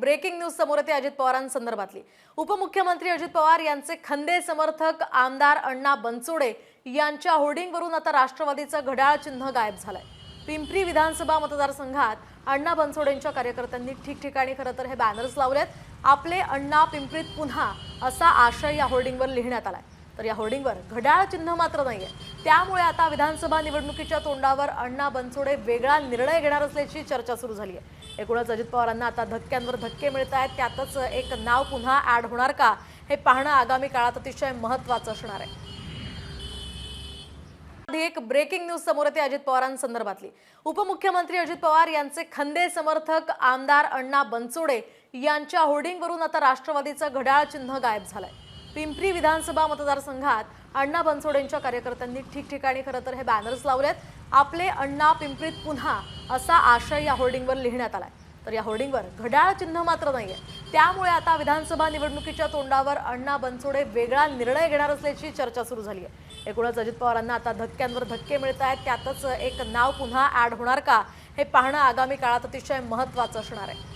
Breaking news समोर येते अजित पवारांसंदर्भातली उपमुख्यमंत्री अजित पवार यांचे खंदे समर्थक आमदार अण्णा बनसोडे यांच्या होर्डिंगवरून आता राष्ट्रवादीचं घड्याळ चिन्ह गायब झालंय. पिंपरी विधानसभा मतदारसंघात अण्णा बनसोडेंच्या कार्यकर्त्यांनी ठिकठिकाणी खरं तर हे बॅनर्स लावलेत. आपले अण्णा पिंपरीत पुन्हा असा आशय या होर्डिंगवर लिहिण्यात आलाय. तर या होर्डिंगवर घड्याळ चिन्ह मात्र नाहीये. त्यामुळे आता विधानसभा निवडणुकीच्या तोंडावर अण्णा बनसोडे वेगळा निर्णय घेणार असल्याची चर्चा सुरू झाली आहे एकूणच अजित पवारांना आता धक्क्यांवर धक्के मिळत आहेत. त्यातच एक नाव पुन्हा ऍड होणार का हे पाहणं आगामी काळात अतिशय महत्त्वाचं असणार आहे. आधी एक ब्रेकिंग न्यूज समोर येते अजित पवारांसंदर्भातली. उपमुख्यमंत्री अजित पवार यांचे खंदे समर्थक आमदार अण्णा बनसोडे यांच्या होर्डिंगवरून आता राष्ट्रवादीचं घड्याळ चिन्ह गायब झालंय. पिंपरी विधानसभा मतदारसंघात अण्णा बनसोडेंच्या कार्यकर्त्यांनी ठिकठिकाणी खरं तर हे बॅनर्स लावलेत. आपले अण्णा पिंपरीत पुन्हा असा आशय या होर्डिंगवर लिहिण्यात आलाय. तर या होर्डिंगवर घड्याळ चिन्ह मात्र नाहीये. त्यामुळे आता विधानसभा निवडणुकीच्या तोंडावर अण्णा बनसोडे वेगळा निर्णय घेणार असल्याची चर्चा सुरू झाली आहे एकूणच अजित पवारांना आता धक्क्यांवर धक्के मिळत आहेत. त्यातच एक नाव पुन्हा ॲड होणार का हे पाहणं आगामी काळात अतिशय महत्त्वाचं असणार आहे.